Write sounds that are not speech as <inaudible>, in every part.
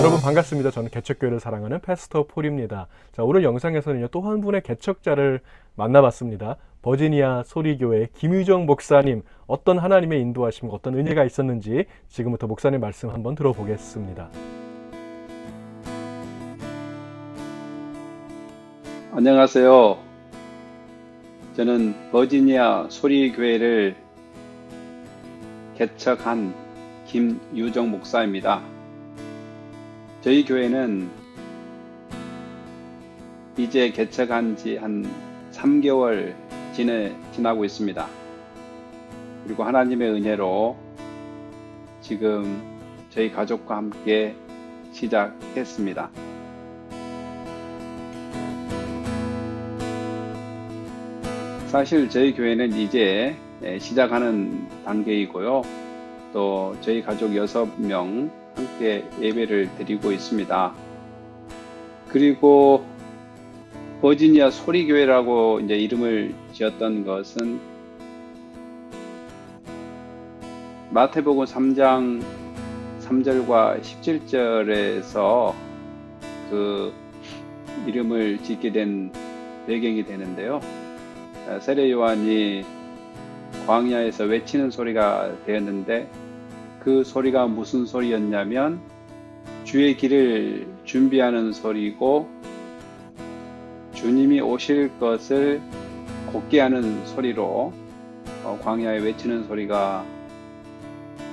여러분 반갑습니다. 저는 개척교회를 사랑하는 패스터 폴입니다. 자, 오늘 영상에서는요, 또 한 분의 개척자를 만나봤습니다. 버지니아 소리교회 김유정 목사님, 어떤 하나님의 인도하심, 어떤 은혜가 있었는지 지금부터 목사님 말씀 한번 들어보겠습니다. 안녕하세요. 저는 버지니아 소리교회를 개척한 김유정 목사입니다. 저희 교회는 이제 개척한 지 한 3개월 지내, 지나고 있습니다. 그리고 하나님의 은혜로 지금 저희 가족과 함께 시작했습니다. 사실 저희 교회는 이제 예, 시작하는 단계이고요. 또 저희 가족 여섯 명 함께 예배를 드리고 있습니다. 그리고 버지니아 소리교회라고 이제 이름을 지었던 것은 마태복음 3장 3절과 17절에서 그 이름을 짓게 된 배경이 되는데요. 세례 요한이 광야에서 외치는 소리가 되었는데 그 소리가 무슨 소리였냐면 주의 길을 준비하는 소리고 주님이 오실 것을 곧게 하는 소리로 어, 광야에 외치는 소리가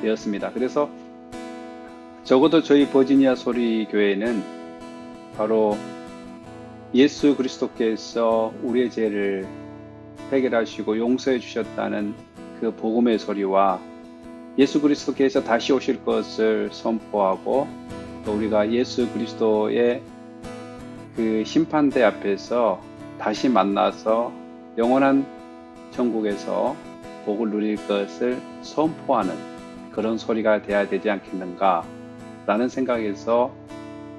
되었습니다. 그래서 적어도 저희 버지니아 소리 교회는 바로 예수 그리스도께서 우리의 죄를 해결하시고 용서해 주셨다는 그 복음의 소리와 예수 그리스도께서 다시 오실 것을 선포하고 또 우리가 예수 그리스도의 그 심판대 앞에서 다시 만나서 영원한 천국에서 복을 누릴 것을 선포하는 그런 소리가 돼야 되지 않겠는가 라는 생각에서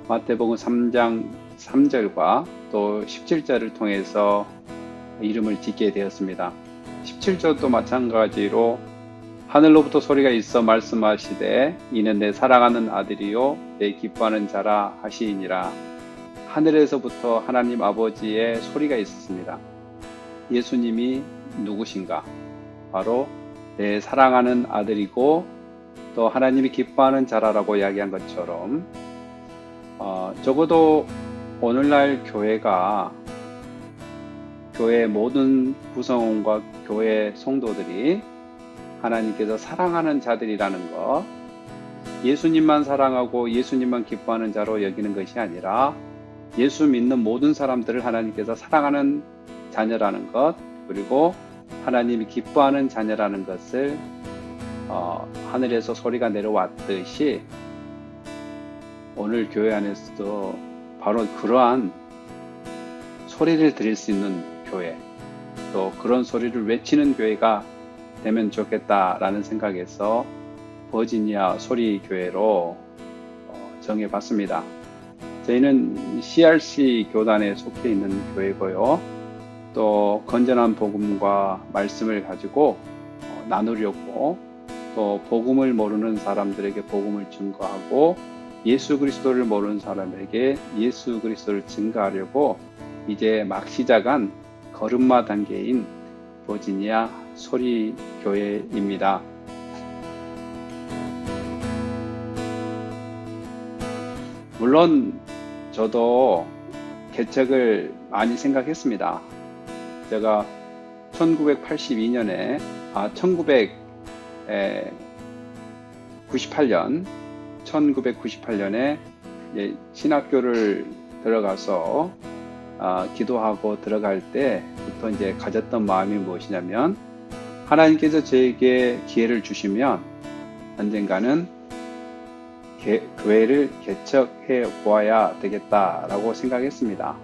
마태복음 3장 3절과 또 17절을 통해서 이름을 짓게 되었습니다. 17절도 마찬가지로 하늘로부터 소리가 있어 말씀하시되 이는 내 사랑하는 아들이요 내 기뻐하는 자라 하시니라 하늘에서부터 하나님 아버지의 소리가 있었습니다. 예수님이 누구신가? 바로 내 사랑하는 아들이고 또 하나님이 기뻐하는 자라라고 이야기한 것처럼 어, 적어도 오늘날 교회가 교회 모든 구성원과 교회 성도들이 하나님께서 사랑하는 자들이라는 것, 예수님만 사랑하고 예수님만 기뻐하는 자로 여기는 것이 아니라 예수 믿는 모든 사람들을 하나님께서 사랑하는 자녀라는 것, 그리고 하나님이 기뻐하는 자녀라는 것을 어, 하늘에서 소리가 내려왔듯이 오늘 교회 안에서도 바로 그러한 소리를 들을 수 있는 교회, 또 그런 소리를 외치는 교회가 되면 좋겠다라는 생각에서 버지니아 소리 교회로 어, 정해봤습니다. 저희는 CRC 교단에 속해 있는 교회고요. 또 건전한 복음과 말씀을 가지고 어, 나누려고 또 복음을 모르는 사람들에게 복음을 증거하고 예수 그리스도를 모르는 사람에게 예수 그리스도를 증거하려고 이제 막 시작한 걸음마 단계인 버지니아 소리 교회입니다. 물론 저도 개척을 많이 생각했습니다. 제가 1982년에 아 1998년 1998년에 신학교를 들어가서 아, 기도하고 들어갈 때부터 이제 가졌던 마음이 무엇이냐면 하나님께서 저에게 기회를 주시면 언젠가는 개, 교회를 개척해 보아야 되겠다라고 생각했습니다.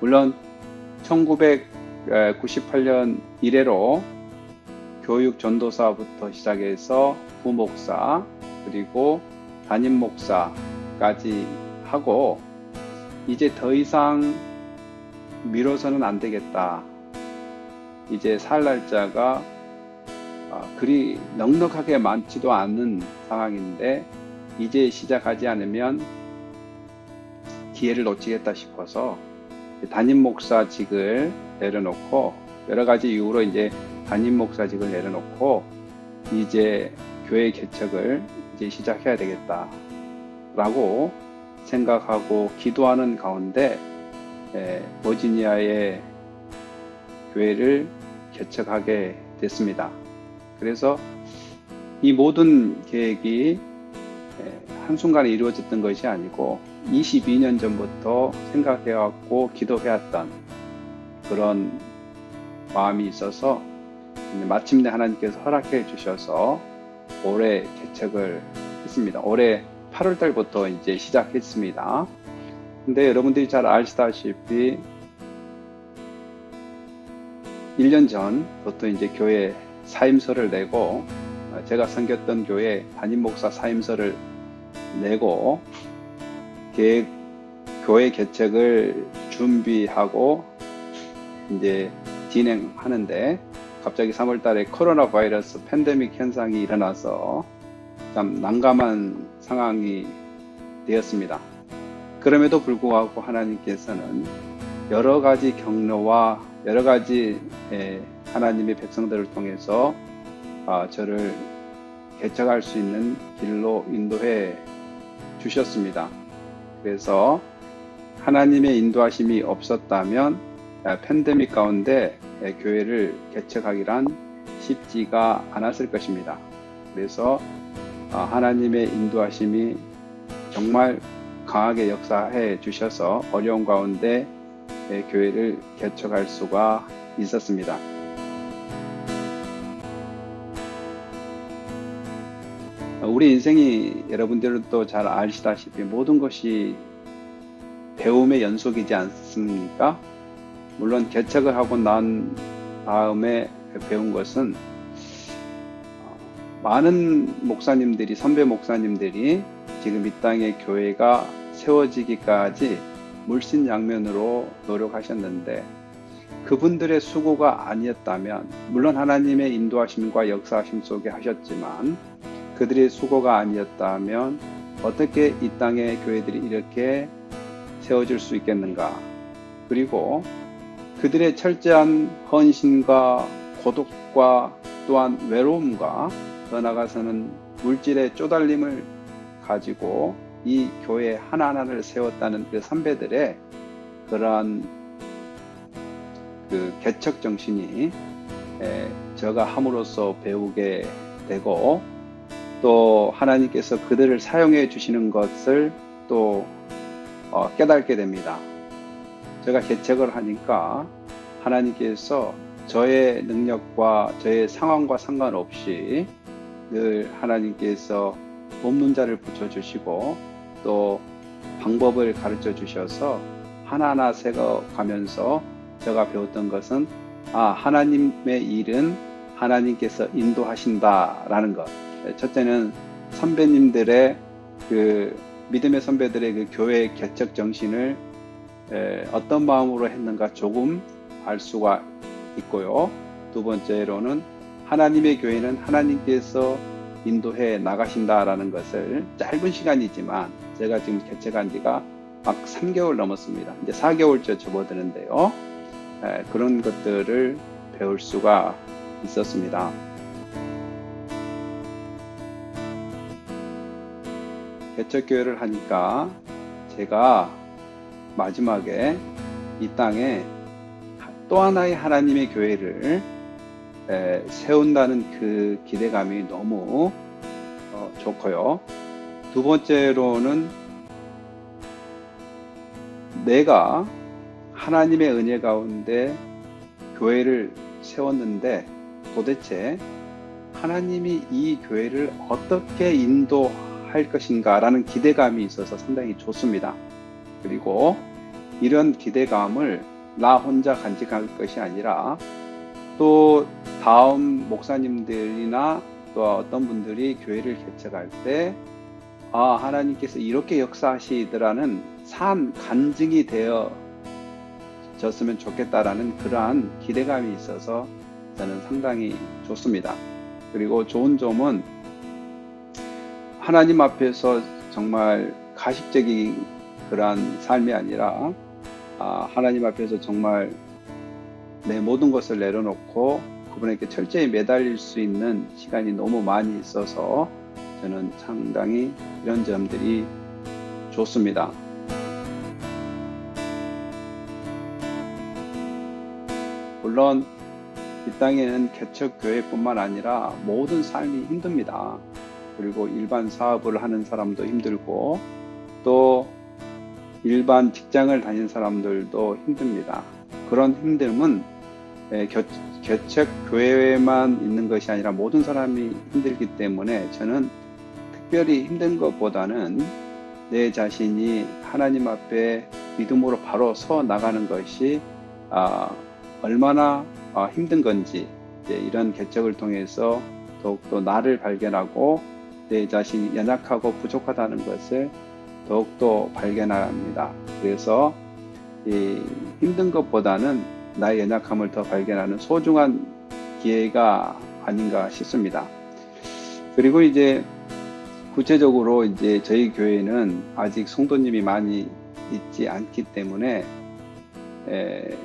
물론 1998년 이래로 교육 전도사부터 시작해서 부목사 그리고 담임 목사까지 하고 이제 더 이상 미뤄서는 안 되겠다. 이제 살 날짜가 어, 그리 넉넉하게 많지도 않은 상황인데 이제 시작하지 않으면 기회를 놓치겠다 싶어서 담임 목사직을 내려놓고 여러 가지 이유로 이제 담임 목사직을 내려놓고 이제 교회 개척을 이제 시작해야 되겠다라고 생각하고 기도하는 가운데 에, 버지니아의 교회를 개척하게 됐습니다. 그래서 이 모든 계획이 에, 한순간에 이루어졌던 것이 아니고 22년 전부터 생각해왔고 기도해왔던 그런 마음이 있어서 마침내 하나님께서 허락해 주셔서 올해 개척을 했습니다. 올해 8월 달부터 이제 시작했습니다. 근데 여러분들이 잘 아시다시피 1년 전부터 이제 교회 사임서를 내고 어, 제가 섬겼던 교회 담임 목사 사임서를 내고 계획 교회 개척을 준비하고 이제 진행하는데 갑자기 3월 달에 코로나 바이러스 팬데믹 현상이 일어나서 참 난감한 상황이 되었습니다. 그럼에도 불구하고 하나님께서는 여러 가지 경로와 여러 가지 에, 하나님의 백성들을 통해서 아, 저를 개척할 수 있는 길로 인도해 주셨습니다. 그래서 하나님의 인도하심이 없었다면 아, 팬데믹 가운데 에, 교회를 개척하기란 쉽지가 않았을 것입니다. 그래서 아, 하나님의 인도하심이 정말 강하게 역사해 주셔서 어려운 가운데 에, 교회를 개척할 수가 있었습니다. 어, 우리 인생이 여러분들도 잘 아시다시피 모든 것이 배움의 연속이지 않습니까? 물론 개척을 하고 난 다음에 배운 것은 어, 많은 목사님들이 선배 목사님들이 지금 이 땅에 교회가 세워지기까지 물신양면으로 노력하셨는데 그분들의 수고가 아니었다면 물론 하나님의 인도하심과 역사하심 속에 하셨지만 그들의 수고가 아니었다면 어떻게 이 땅의 교회들이 이렇게 세워질 수 있겠는가? 그리고 그들의 철저한 헌신과 고독과 또한 외로움과 더 나아가서는 물질의 쪼달림을 가지고 이 교회 하나하나를 세웠다는 그 선배들의 그러한 그 개척 정신이 에, 저가 함으로써 배우게 되고 또 하나님께서 그들을 사용해 주시는 것을 또 어, 깨닫게 됩니다. 제가 개척을 하니까 하나님께서 저의 능력과 저의 상황과 상관없이 늘 하나님께서 돕는 자를 붙여주시고 또 방법을 가르쳐 주셔서 하나하나 새겨가면서 제가 배웠던 것은 아 하나님의 일은 하나님께서 인도하신다라는 것. 첫째는 선배님들의 그 믿음의 선배들의 그 교회 개척 정신을 에, 어떤 마음으로 했는가 조금 알 수가 있고요. 두 번째로는 하나님의 교회는 하나님께서 인도해 나가신다라는 것을 짧은 시간이지만 제가 지금 개척한 지가 막 3개월 넘었습니다. 이제 4개월째 접어드는데요. 에, 그런 것들을 배울 수가 있었습니다. 개척교회를 하니까 제가 마지막에 이 땅에 또 하나의 하나님의 교회를 에, 세운다는 그 기대감이 너무 어, 좋고요. 두 번째로는 내가 하나님의 은혜 가운데 교회를 세웠는데 도대체 하나님이 이 교회를 어떻게 인도할 것인가 라는 기대감이 있어서 상당히 좋습니다. 그리고 이런 기대감을 나 혼자 간직할 것이 아니라 또 다음 목사님들이나 또 어떤 분들이 교회를 개척할 때 아, 하나님께서 이렇게 역사하시더라는 산 간증이 되어 졌으면 좋겠다라는 그러한 기대감이 있어서 저는 상당히 좋습니다. 그리고 좋은 점은 하나님 앞에서 정말 가식적인 그러한 삶이 아니라 아, 하나님 앞에서 정말 내 모든 것을 내려놓고 그분에게 철저히 매달릴 수 있는 시간이 너무 많이 있어서 저는 상당히 이런 점들이 좋습니다. 물론 이 땅에는 개척 교회뿐만 아니라 모든 삶이 힘듭니다. 그리고 일반 사업을 하는 사람도 힘들고 또 일반 직장을 다니는 사람들도 힘듭니다. 그런 힘듦은 에, 겨- 개척 교회에만 있는 것이 아니라 모든 사람이 힘들기 때문에 저는 특별히 힘든 것보다는 내 자신이 하나님 앞에 믿음으로 바로 서 나가는 것이 아, 얼마나 아, 힘든 건지 이런 개척을 통해서 더욱더 나를 발견하고 내 자신이 연약하고 부족하다는 것을 더욱더 발견합니다. 그래서 이 힘든 것보다는 나의 연약함을 더 발견하는 소중한 기회가 아닌가 싶습니다. 그리고 이제 구체적으로 이제 저희 교회는 아직 성도님이 많이 있지 않기 때문에 에,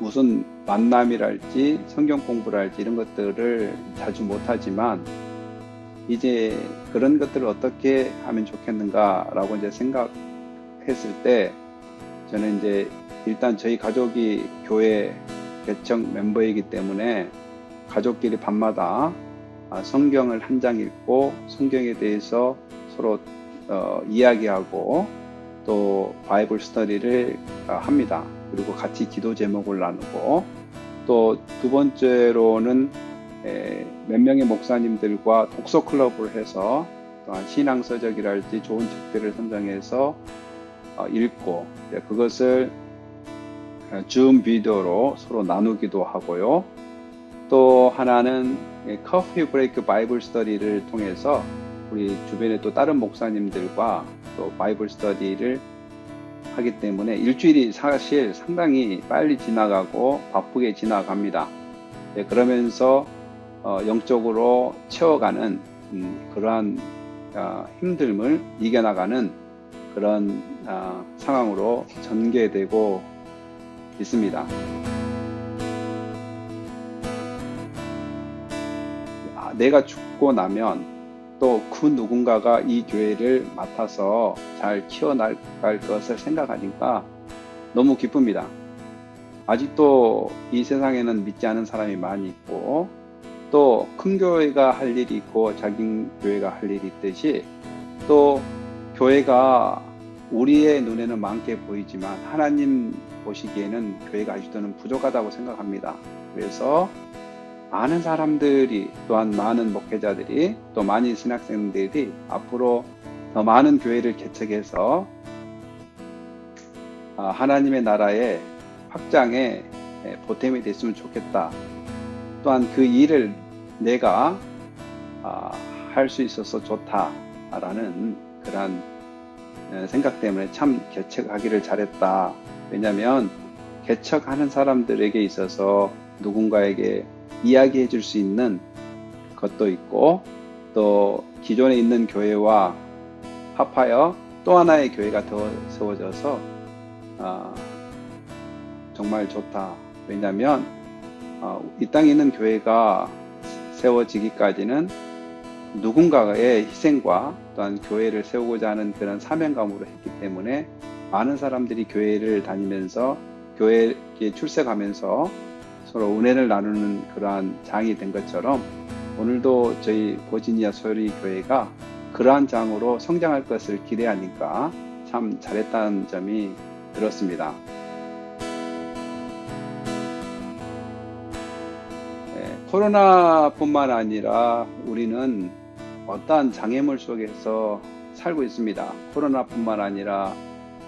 무슨 만남이랄지 성경 공부랄지 이런 것들을 자주 못하지만 이제 그런 것들을 어떻게 하면 좋겠는가라고 이제 생각했을 때 저는 이제 일단 저희 가족이 교회 개척 멤버이기 때문에 가족끼리 밤마다 아, 성경을 한 장 읽고 성경에 대해서 서로 어, 이야기하고 또 바이블 스터디를 아, 합니다. 그리고 같이 기도 제목을 나누고 또 두 번째로는 에, 몇 명의 목사님들과 독서 클럽을 해서 또한 신앙 서적이랄지 좋은 책들을 선정해서 어, 읽고 예, 그것을 어, 줌 비디오로 서로 나누기도 하고요. 또 하나는 예, 커피 브레이크 바이블 스터디를 통해서 우리 주변에 또 다른 목사님들과 또 바이블 스터디를 하기 때문에 일주일이 사실 상당히 빨리 지나가고 바쁘게 지나갑니다. 예, 그러면서 어, 영적으로 채워가는 음, 그러한 어, 힘듦을 이겨나가는 그런 어, 상황으로 전개되고 있습니다. 내가 죽고 나면 또 그 누군가가 이 교회를 맡아서 잘 키워나갈 것을 생각하니까 너무 기쁩니다. 아직도 이 세상에는 믿지 않은 사람이 많이 있고 또 큰 교회가 할 일이 있고 작은 교회가 할 일이 있듯이 또 교회가 우리의 눈에는 많게 보이지만 하나님 보시기에는 교회가 아직도는 부족하다고 생각합니다. 그래서 많은 사람들이 또한 많은 목회자들이 또 많은 신학생들이 앞으로 더 많은 교회를 개척해서 아, 하나님의 나라의 확장에 에, 보탬이 됐으면 좋겠다. 또한 그 일을 내가 아, 할수 있어서 좋다라는 그런 에, 생각 때문에 참 개척하기를 잘했다. 왜냐하면 개척하는 사람들에게 있어서 누군가에게 이야기해 줄 수 있는 것도 있고 또 기존에 있는 교회와 합하여 또 하나의 교회가 더 세워져서 아, 정말 좋다. 왜냐하면 어, 이 땅에 있는 교회가 세워지기까지는 누군가의 희생과 또한 교회를 세우고자 하는 그런 사명감으로 했기 때문에 많은 사람들이 교회를 다니면서 교회에 출석하면서 서로 은혜를 나누는 그러한 장이 된 것처럼 오늘도 저희 버지니아 소리 교회가 그러한 장으로 성장할 것을 기대하니까 참 잘했다는 점이 들었습니다. 예, 코로나뿐만 아니라 우리는 어떠한 장애물 속에서 살고 있습니다. 코로나뿐만 아니라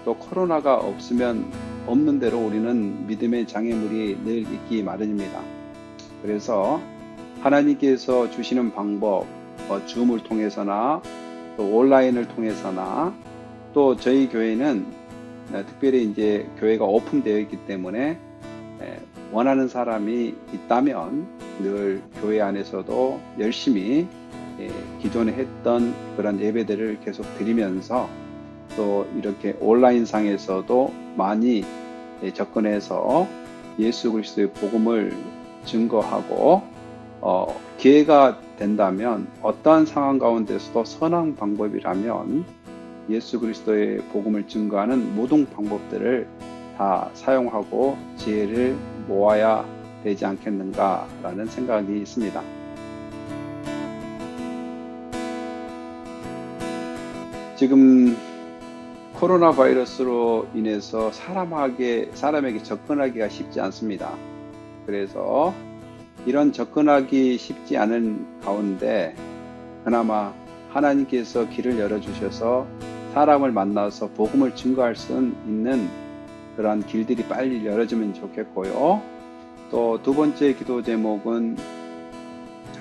또 코로나가 없으면 없는 대로 우리는 믿음의 장애물이 늘 있기 마련입니다. 그래서 하나님께서 주시는 방법, 어, 줌을 통해서나 또 온라인을 통해서나 또 저희 교회는 어, 특별히 이제 교회가 오픈되어 있기 때문에 에, 원하는 사람이 있다면 늘 교회 안에서도 열심히 예, 기존에 했던 그런 예배들을 계속 드리면서 또 이렇게 온라인 상에서도 많이 예, 접근해서 예수 그리스도의 복음을 증거하고 어, 기회가 된다면 어떠한 상황 가운데서도 선한 방법이라면 예수 그리스도의 복음을 증거하는 모든 방법들을 다 사용하고 지혜를 모아야 되지 않겠는가라는 생각이 있습니다. 지금 코로나 바이러스로 인해서 사람에게, 사람에게 접근하기가 쉽지 않습니다. 그래서 이런 접근하기 쉽지 않은 가운데 그나마 하나님께서 길을 열어주셔서 사람을 만나서 복음을 증거할 수 있는 그러한 길들이 빨리 열어지면 좋겠고요. 또 두 번째 기도 제목은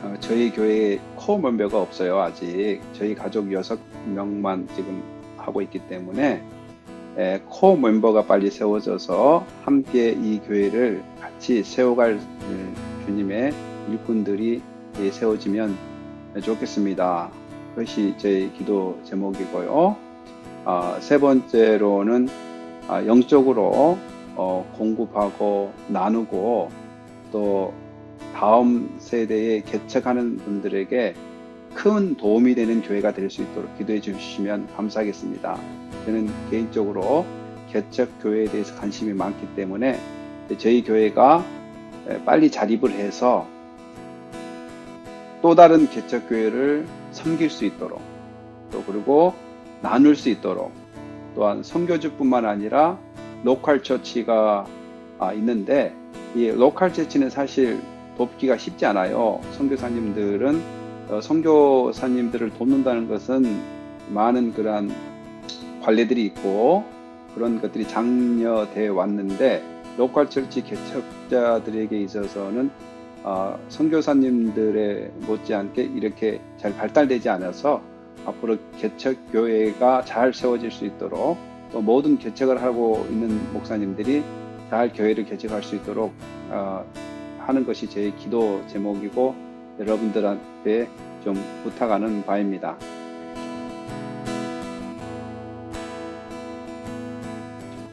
어, 저희 교회에 코어 멤버가 없어요 아직 저희 가족 여섯 명만 지금 하고 있기 때문에 에, 코어 멤버가 빨리 세워져서 함께 이 교회를 같이 세워갈 음, 주님의 일꾼들이 예, 세워지면 좋겠습니다. 그것이 제 기도 제목이고요. 아, 세 번째로는 아, 영적으로 어, 공급하고 나누고 또 다음 세대에 개척하는 분들에게 큰 도움이 되는 교회가 될 수 있도록 기도해 주시면 감사하겠습니다. 저는 개인적으로 개척 교회에 대해서 관심이 많기 때문에 저희 교회가 빨리 자립을 해서 또 다른 개척 교회를 섬길 수 있도록 또 그리고 나눌 수 있도록 또한 선교주뿐만 아니라 로컬 처치가 아, 있는데 이 로컬 처치는 사실 돕기가 쉽지 않아요. 선교사님들은 어, 선교사님들을 돕는다는 것은 많은 그러한 관례들이 있고 그런 것들이 장려돼 왔는데 로컬 처치 개척자들에게 있어서는 어, 선교사님들의 못지않게 이렇게 잘 발달되지 않아서 앞으로 개척 교회가 잘 세워질 수 있도록 또 모든 개척을 하고 있는 목사님들이 잘 교회를 개척할 수 있도록 어, 하는 것이 제 기도 제목이고 여러분들한테 좀 부탁하는 바입니다.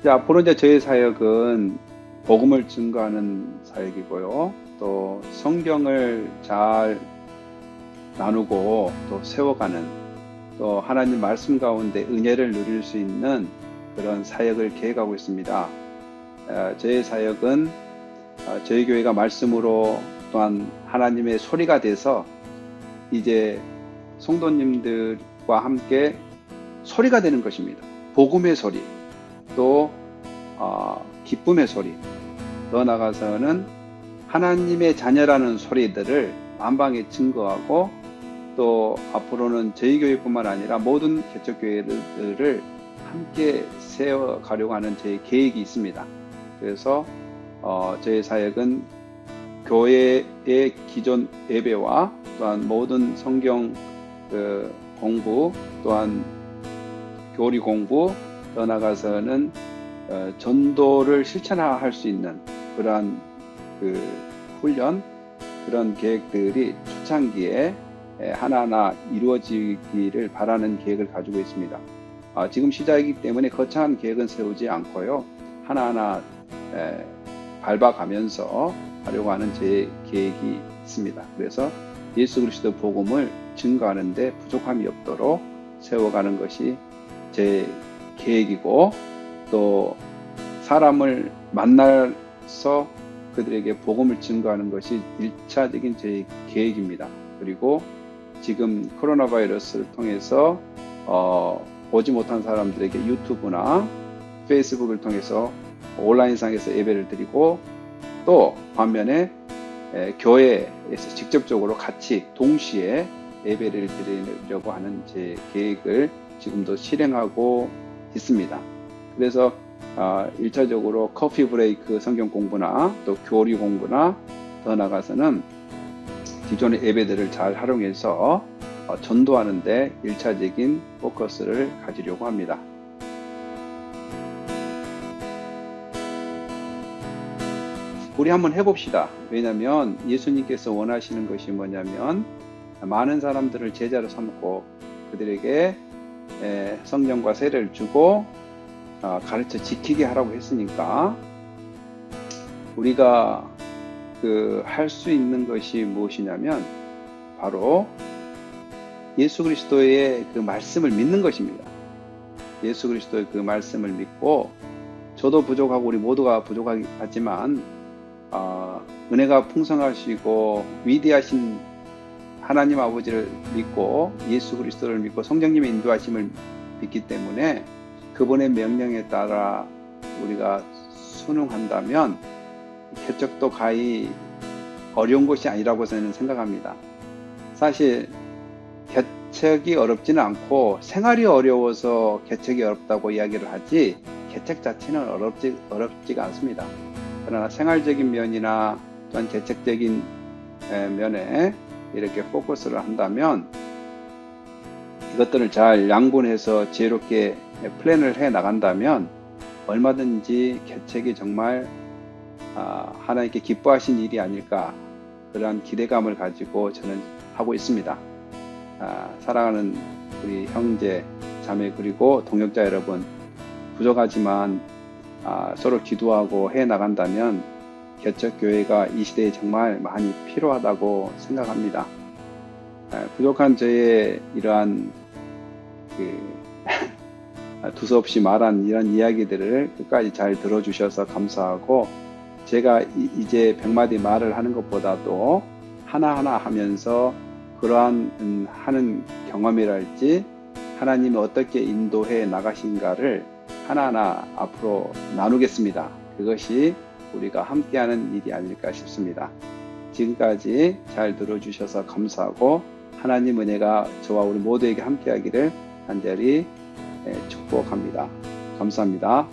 자, 앞으로 이제 저희 사역은 복음을 증거하는 사역이고요. 또 성경을 잘 나누고 또 세워가는 또 하나님 말씀 가운데 은혜를 누릴 수 있는 그런 사역을 계획하고 있습니다. 어, 저희 사역은 어, 저희 교회가 말씀으로 또한 하나님의 소리가 돼서 이제 성도님들과 함께 소리가 되는 것입니다. 복음의 소리, 또 어, 기쁨의 소리, 더 나아가서는 하나님의 자녀라는 소리들을 만방에 증거하고 또 앞으로는 저희 교회뿐만 아니라 모든 개척교회들을 함께 세워가려고 하는 제 계획이 있습니다. 그래서 어, 저희 사역은 교회의 기존 예배와 또한 모든 성경 그 공부 또한 교리 공부 더 나가서는 어, 전도를 실천할 수 있는 그러한 그 훈련 그런 계획들이 초창기에 하나하나 이루어지기를 바라는 계획을 가지고 있습니다. 아, 지금 시작이기 때문에 거창한 계획은 세우지 않고요. 하나하나 에, 밟아가면서 하려고 하는 제 계획이 있습니다. 그래서 예수 그리스도 복음을 증거하는데 부족함이 없도록 세워가는 것이 제 계획이고 또 사람을 만나서 그들에게 복음을 증거하는 것이 일차적인 제 계획입니다. 그리고 지금 코로나 바이러스를 통해서 어, 보지 못한 사람들에게 유튜브나 페이스북을 통해서 온라인상에서 예배를 드리고 또 반면에 에, 교회에서 직접적으로 같이 동시에 예배를 드리려고 하는 제 계획을 지금도 실행하고 있습니다. 그래서 어, 1차적으로 커피 브레이크 성경 공부나 또 교리 공부나 더 나가서는 기존의 예배들을 잘 활용해서 어, 전도하는데 1차적인 포커스를 가지려고 합니다. 우리 한번 해봅시다. 왜냐하면 예수님께서 원하시는 것이 뭐냐면 많은 사람들을 제자로 삼고 그들에게 에, 성령과 세례를 주고 아, 가르쳐 지키게 하라고 했으니까 우리가 그 할 수 있는 것이 무엇이냐면 바로 예수 그리스도의 그 말씀을 믿는 것입니다. 예수 그리스도의 그 말씀을 믿고 저도 부족하고 우리 모두가 부족하지만 어, 은혜가 풍성하시고 위대하신 하나님 아버지를 믿고 예수 그리스도를 믿고 성령님의 인도하심을 믿기 때문에 그분의 명령에 따라 우리가 순응한다면 개척도 가히 어려운 것이 아니라고 저는 생각합니다. 사실 개척이 어렵지는 않고 생활이 어려워서 개척이 어렵다고 이야기를 하지 개척 자체는 어렵지, 어렵지가 않습니다. 그러나 생활적인 면이나 또한 에, 면에 이렇게 포커스를 한다면 이것들을 잘 양분해서 지혜롭게 플랜을 해 나간다면 얼마든지 개척이 정말 아, 하나님께 기뻐하신 일이 아닐까 그러한 기대감을 가지고 저는 하고 있습니다. 아, 사랑하는 우리 형제, 자매 그리고 동역자 여러분 부족하지만 아, 서로 기도하고 해 나간다면 개척 교회가 이 시대에 정말 많이 필요하다고 생각합니다. 아, 부족한 저의 이러한 그 <laughs> 두서없이 말한 이런 이야기들을 끝까지 잘 들어주셔서 감사하고 제가 이- 이제 백마디 말을 하는 것보다도 하나하나 하면서 그러한 음, 하는 경험이랄지 하나님이 어떻게 인도해 나가신가를 하나하나 앞으로 나누겠습니다. 그것이 우리가 함께하는 일이 아닐까 싶습니다. 지금까지 잘 들어주셔서 감사하고 하나님 은혜가 저와 우리 모두에게 함께하기를 간절히 예, 축복합니다. 감사합니다.